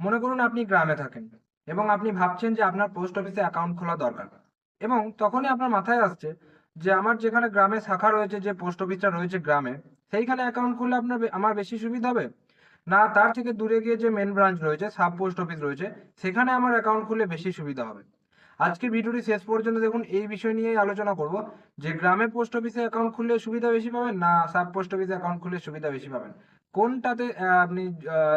মনে করুন আপনি গ্রামে থাকেন এবং আপনি ভাবছেন যে আপনার পোস্ট অফিসে অ্যাকাউন্ট খোলা দরকার। এবং তখনই আপনার মাথায় আসছে যে আমার যেখানে গ্রামে শাখা রয়েছে, যে পোস্ট অফিসটা রয়েছে গ্রামে, সেইখানে অ্যাকাউন্ট খুললে আপনার আমার বেশি সুবিধা হবে? না, তার থেকে দূরে গিয়ে যে মেন ব্রাঞ্চ রয়েছে সাব পোস্ট অফিস রয়েছে, সেখানে আমার অ্যাকাউন্ট খুললে বেশি সুবিধা হবে। আজকের ভিডিওটি শেষ পর্যন্ত দেখুন, এই বিষয় নিয়েই আলোচনা করব। যে গ্রামে পোস্ট অফিসে অ্যাকাউন্ট খুললে সুবিধা বেশি পাবেন, না সাব পোস্ট অফিসে অ্যাকাউন্ট খুললে সুবিধা বেশি পাবেন? কোনটাতে আপনি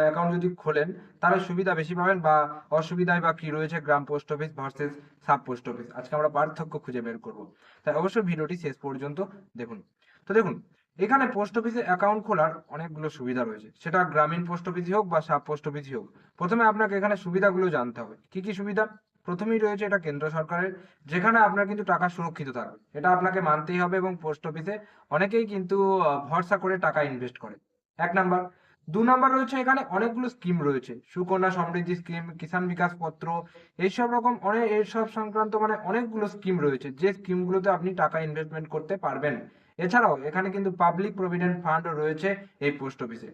অ্যাকাউন্ট যদি খোলেন, তাহলে সুবিধা বেশি পাবেন বা অসুবিধায় বা কি রয়েছে গ্রাম post office versus sub post office আজকে আমরা পার্থক্য খুঁজে বের করব। তাই অবশ্যই ভিডিওটি শেষ পর্যন্ত দেখুন। তো দেখুন, এখানে পোস্ট অফিসে অ্যাকাউন্ট খোলার অনেকগুলো সুবিধা রয়েছে। সেটা গ্রামীণ পোস্ট অফিসই হোক বা সাব পোস্ট অফিসই হোক। প্রথমে আপনাকে এখানে সুবিধাগুলো জানতে হবে। কি কি সুবিধা? প্রথমেই রয়েছে এটা কেন্দ্র সরকারের, যেখানে আপনার কিন্তু টাকা সুরক্ষিত থাকবে। এটা আপনাকে মানতেই হবে এবং পোস্ট অফিসে অনেকেই কিন্তু ভরসা করে টাকা ইনভেস্ট করে। এক নাম্বার। দু নাম্বার রয়েছে এখানে অনেকগুলো স্কিম রয়েছে। সুকন্যা সমৃদ্ধি স্কিম কিষাণ বিকাশ পত্র, এইসব রকম অনেক এইসব সংক্রান্ত মানে অনেকগুলো স্কিম রয়েছে। যে স্কিমগুলোতে আপনি টাকা ইনভেস্টমেন্ট করতে পারবেন। এছাড়াও এখানে কিন্তু পাবলিক প্রভিডেন্ট ফান্ড রয়েছে এই পোস্ট অফিসে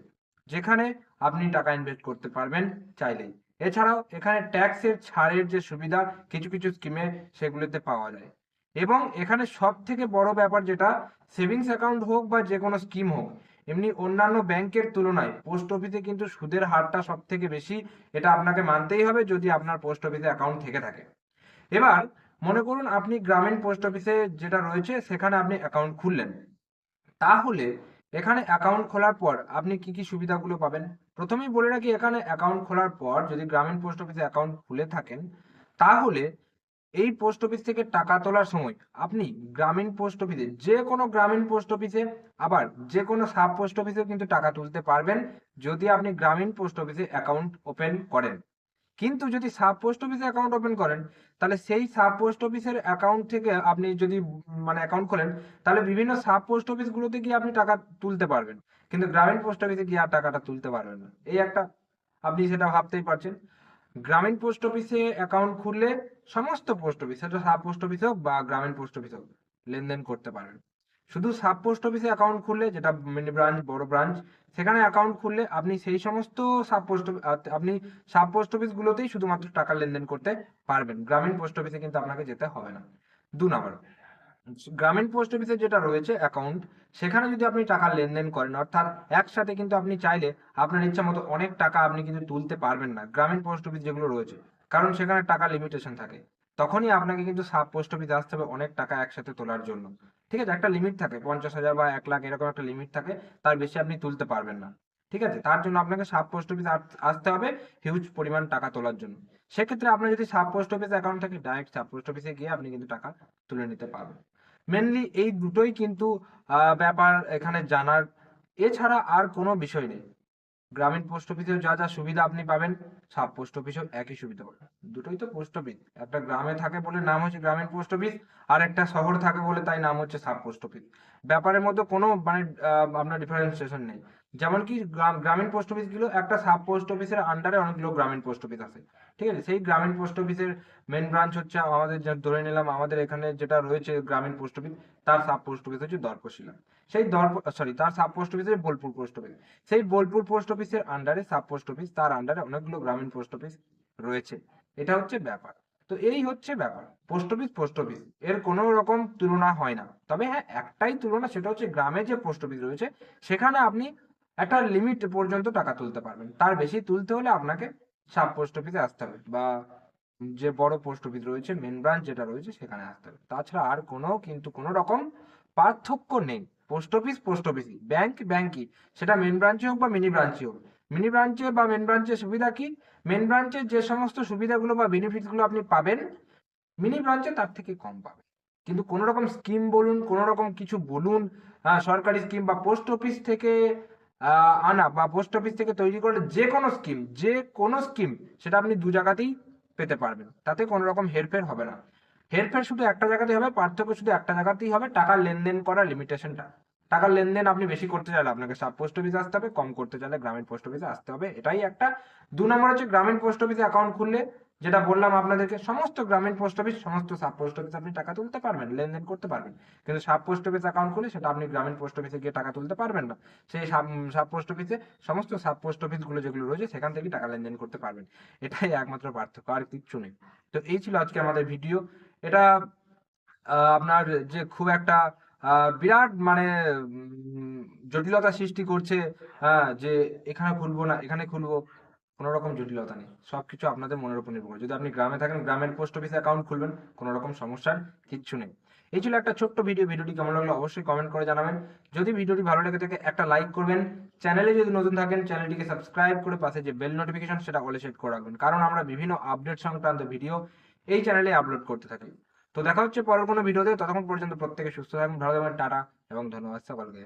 যেখানে আপনি টাকা ইনভেস্ট করতে পারবেন চাইলেই। এছাড়াও এখানে ট্যাক্সের ছাড়ের যে সুবিধা, কিছু কিছু স্কিমে সেগুলোতে পাওয়া যায়। এবং এখানে সব থেকে বড় ব্যাপার যেটা সেভিংস অ্যাকাউন্ট হোক বা যে কোনো স্কিম হোক এমনি অন্যান্য ব্যাংকের তুলনায় পোস্ট অফিসে কিন্তু সুদের হারটা সব থেকে বেশি, এটা আপনাকে মানতেই হবে যদি আপনার পোস্ট অফিসে অ্যাকাউন্ট থেকে থাকে। এবার মনে করুন আপনি গ্রামীণ পোস্ট অফিসে যেটা রয়েছে, সেখানে আপনি অ্যাকাউন্ট খুললেন। তাহলে এখানে অ্যাকাউন্ট খোলার পর আপনি কি কি সুবিধাগুলো পাবেন? প্রথমেই বলে রাখি, এখানে অ্যাকাউন্ট খোলার পর যদি গ্রামীণ পোস্ট অফিসে অ্যাকাউন্ট খুলে থাকেন, তাহলে এই পোস্ট অফিস থেকে টাকা তোলার সময় আপনি গ্রামীণ পোস্ট অফিসে, যে কোনো গ্রামীণ পোস্ট অফিসে, আবার যে কোনো সাব পোস্ট অফিসেও কিন্তু টাকা তুলতে পারবেন যদি আপনি গ্রামীণ পোস্ট অফিসে অ্যাকাউন্ট ওপেন করেন। কিন্তু যদি সাব পোস্ট অফিসে অ্যাকাউন্ট ওপেন করেন, তাহলে সেই সাব পোস্ট অফিসের অ্যাকাউন্ট থেকে আপনি যদি মানে অ্যাকাউন্ট খোলেন, তাহলে বিভিন্ন সাব পোস্ট অফিসগুলোতে গিয়ে আপনি টাকা তুলতে পারবেন। কিন্তু গ্রামীণ পোস্ট অফিসে গিয়ে আর টাকাটা তুলতে পারবেন না। এই একটা আপনি সেটা ভাবতেই পারছেন। গ্রামীণ পোস্ট অফিসে অ্যাকাউন্ট খুললে সমস্ত পোস্ট অফিস সেটা সাব পোস্ট অফিস হোক বা গ্রামীণ পোস্ট অফিস হোক, লেনদেন করতে পারবেন শুধু সাব পোস্ট অফিসে অ্যাকাউন্ট খুললে, যেটা মিনি ব্রাঞ্চ বড় ব্রাঞ্চ সেখানে অ্যাকাউন্ট খুললে আপনি সেই সমস্ত সাব পোস্ট আপনি সাব পোস্ট অফিসগুলোতেই শুধুমাত্র টাকা লেনদেন করতে পারবেন। গ্রামীণ পোস্ট অফিসে কিন্তু আপনাকে যেতে হবে না। দু নম্বর গ্রামীণ পোস্ট অফিসে যেটা রয়েছে অ্যাকাউন্ট সেখানে যদি আপনি টাকা লেনদেন করেন, অর্থাৎ একসাথে কিন্তু আপনি চাইলে আপনার ইচ্ছা মতো অনেক টাকা আপনি কিন্তু তুলতে পারবেন না, গ্রামীণ পোস্ট অফিস যেগুলো রয়েছে। কারণ সেখানে টাকা লিমিটেশন থাকে। তখনই আপনাকে কিন্তু সাব পোস্ট অফিসে আসতে হবে অনেক টাকা একসাথে তোলার জন্য। ঠিক আছে? একটা লিমিট থাকে, পঞ্চাশ হাজার বা এক লাখ এরকম একটা লিমিট থাকে, তার বেশি আপনি তুলতে পারবেন না। ঠিক আছে? তার জন্য আপনাকে সাব পোস্ট অফিসে আসতে হবে হিউজ পরিমাণ টাকা তোলার জন্য। সেক্ষেত্রে আপনার যদি সাব পোস্ট অফিস অ্যাকাউন্ট থাকে ডাইরেক্ট সাব পোস্ট অফিসে গিয়ে আপনি কিন্তু টাকা তুলে নিতে পারবেন। মেনলি এই দুটোই কিন্তু ব্যাপার এখানে জানার। এছাড়া আর কোনো বিষয় নেই। গ্রামীণ পোস্ট অফিসেও যা যা সুবিধা আপনি পাবেন, সাব পোস্ট অফিসেও একই সুবিধা পাবেন দুটোই তো পোস্ট অফিস। একটা গ্রামে থাকে বলে নাম হচ্ছে গ্রামীণ পোস্ট অফিস, আর একটা শহর থাকে বলে তাই নাম হচ্ছে সাব পোস্ট অফিস। ব্যাপারের মধ্যে কোনো মানে আপনার ডিফারেন্সিয়েশন নেই। যেমন কি গ্রাম- গ্রামীণ পোস্ট অফিসগুলো একটা সাব পোস্ট অফিসের আন্ডারে অনেকগুলো গ্রামীণ পোস্ট অফিস আছে। ঠিক আছে? সেই গ্রামীণ পোস্ট অফিসের মেন ব্রাঞ্চ হচ্ছে আমাদের যা ধরে নিলাম আমাদের এখানে যেটা রয়েছে গ্রামীণ পোস্ট অফিস, তার সাব পোস্ট অফিস হচ্ছে দর্পশিলা সেই দর্প সরি তার sub post office Bolpur post office সেই বোলপুর পোস্ট অফিসের আন্ডারে সাব পোস্ট অফিস তার আন্ডারে অনেকগুলো গ্রামীণ পোস্ট অফিস রয়েছে। এটা হচ্ছে ব্যাপার। তো এই হচ্ছে ব্যাপার। পোস্ট অফিস পোস্ট অফিস এর কোনো রকম তুলনা হয় না। তবে হ্যাঁ একটাই তুলনা, সেটা হচ্ছে গ্রামে যে পোস্ট অফিস রয়েছে, সেখানে আপনি একটা লিমিট পর্যন্ত টাকা তুলতে পারবেন। তার বেশি তুলতে হলে আপনাকে সাব পোস্ট অফিসে আসতে হবে বা যে বড় পোস্ট অফিস রয়েছে মেন ব্রাঞ্চ যেটা রয়েছে সেখানে আসতে হবে। তাছাড়া আর কোনো কিন্তু কোনো রকম পার্থক্য নেই। পোস্ট অফিস, পোস্ট অফিসই। ব্যাংক, ব্যাংকই। সেটা মেন ব্রাঞ্চে হোক বা মিনি ব্রাঞ্চে হোক। মিনি ব্রাঞ্চে বা মেন ব্রাঞ্চের সুবিধা কি? মেন ব্রাঞ্চে যে সমস্ত সুবিধাগুলো বা বেনিফিটগুলো আপনি পাবেন মিনি ব্রাঞ্চে তার থেকে কম পাবেন। কিন্তু কোনো রকম স্কিম বলুন, কোনো রকম কিছু বলুন সরকারি স্কিম বা পোস্ট অফিস থেকে আনা বা পোস্ট অফিস থেকে তৈরি করে যে কোনো স্কিম যে কোনো স্কিম সেটা আপনি দু জায়গাতেই পেতে পারবেন। তাতে কোনো রকম হেরফের হবে না। হেরফের শুধু একটা জায়গাতেই হবে, পার্থক্য শুধু একটা জায়গাতেই হবে, টাকার লেনদেন করার লিমিটেশনটা টাকার লেনদেন আপনি বেশি করতে চাইলে আপনাকে সাব পোস্ট অফিসে আসতে হবে, কম করতে চাইলে গ্রামীণ পোস্ট অফিসে আসতে হবে। এটাই একটা। দু নম্বর হচ্ছে, গ্রামীণ পোস্ট অফিসে অ্যাকাউন্ট খুললে যেটা বললাম আপনাদেরকে, সমস্ত গ্রামীণ পোস্ট অফিস সমস্ত সাব পোস্ট অফিস আপনি টাকা তুলতে পারবেন, লেনদেন করতে পারবেন। কিন্তু সাব পোস্ট অফিস অ্যাকাউন্ট খুলে সেটা আপনি গ্রামীণ পোস্ট অফিসে গিয়ে টাকা তুলতে পারবেন না। সেই সাব পোস্ট অফিসে সমস্ত সাব পোস্ট অফিসগুলো যেগুলো রয়েছে, সেখান থেকে টাকা লেনদেন করতে পারবেন। এটাই একমাত্র পার্থক্য, আর কিচ্ছু নেই। তো এই ছিল আজকে আমাদের ভিডিও এটা আপনার যে খুব একটা বিরাট মানে জটিলতা সৃষ্টি করছে যে এখানে খুলবো না, এখানে খুলবো কোনো রকম জটিলতা নেই। সবকিছু আপনাদের মনের উপর নির্ভর করে। যদি আপনি গ্রামে থাকেন, গ্রামের পোস্ট অফিসে অ্যাকাউন্ট খুলবেন কোনো রকম সমস্যার কিচ্ছু নেই। এই ছিল একটা ছোট্ট ভিডিও ভিডিওটি কেমন লাগল অবশ্যই কমেন্ট করে জানাবেন। যদি ভিডিওটি ভালো লেগে থাকে, একটা লাইক করবেন। চ্যানেলে যদি নতুন থাকেন চ্যানেলটিকে সাবস্ক্রাইব করে পাশে যে বেল নোটিফিকেশন সেটা অলে সেট করে রাখবেন। কারণ আমরা বিভিন্ন আপডেট সংক্রান্ত ভিডিও এই চ্যানেলে আপলোড করতে থাকি। তো দেখা হচ্ছে পরের কোনো ভিডিওতে ততক্ষণ পর্যন্ত প্রত্যেকে সুস্থ থাকবেন ভালো থাকবেন টাটা এবং ধন্যবাদ সকলকে।